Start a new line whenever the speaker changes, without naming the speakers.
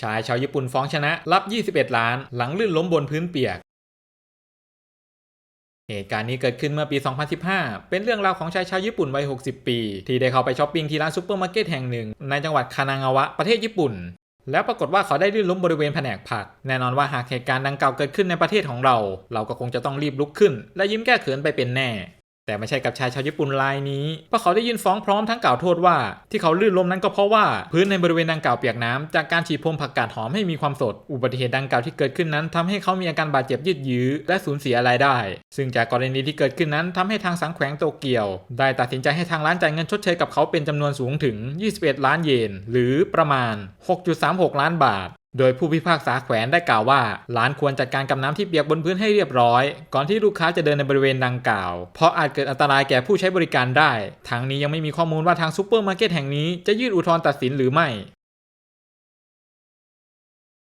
ชายชาวญี่ปุ่นฟ้องชนะรับ 21 ล้าน หลังลื่นล้มบนพื้นเปียก เหตุการณ์นี้เกิดขึ้นเมื่อปี 2015 เป็นเรื่องราวของชายชาวญี่ปุ่นวัย 60 ปี ที่ได้เข้าไปช้อปปิ้งที่ร้านซูเปอร์มาร์เก็ตแห่งหนึ่ง ในจังหวัดคานางาวะ ประเทศญี่ปุ่น แล้วปรากฏว่าเขาได้ลื่นล้มบริเวณแผนกผัก แน่นอนว่าหากเหตุการณ์ดังกล่าวเกิดขึ้นในประเทศของเรา เราก็คงจะต้องรีบลุกขึ้น และยิ้มแก้เขินไปเป็นแน่ แต่ไม่ใช่กับชายชาวญี่ปุ่นรายนี้ เพราะเขาได้ยื่นฟ้องพร้อมทั้งกล่าวโทษว่า ที่เขาลื่นล้มนั้นก็เพราะว่าพื้นในบริเวณดังกล่าวเปียกน้ำจากการฉีดพ่นผักกาดหอมให้มีความสด อุบัติเหตุดังกล่าวที่เกิดขึ้นนั้นทำให้เขามีอาการบาดเจ็บยืดยื้อและสูญเสียรายได้ ซึ่งจากกรณีที่เกิดขึ้นนั้นทำให้ทางสังแขวงโตเกียว ได้ตัดสินใจให้ทางร้านจ่ายเงินชดเชยกับเขาเป็นจำนวนสูงถึง 21 ล้านเยน หรือประมาณ 6.36 ล้านบาท โดยผู้พิพากษาแขวนได้กล่าวว่าร้านควรจัดการกับน้ำที่เปียกบนพื้นให้เรียบร้อย ก่อนที่ลูกค้าจะเดินในบริเวณดังกล่าว เพราะอาจเกิดอันตรายแก่ผู้ใช้บริการได้ ทั้งนี้ยังไม่มีข้อมูลว่าทางซูเปอร์มาร์เก็ตแห่งนี้จะยื่นอุทธรณ์ตัดสินหรือไม่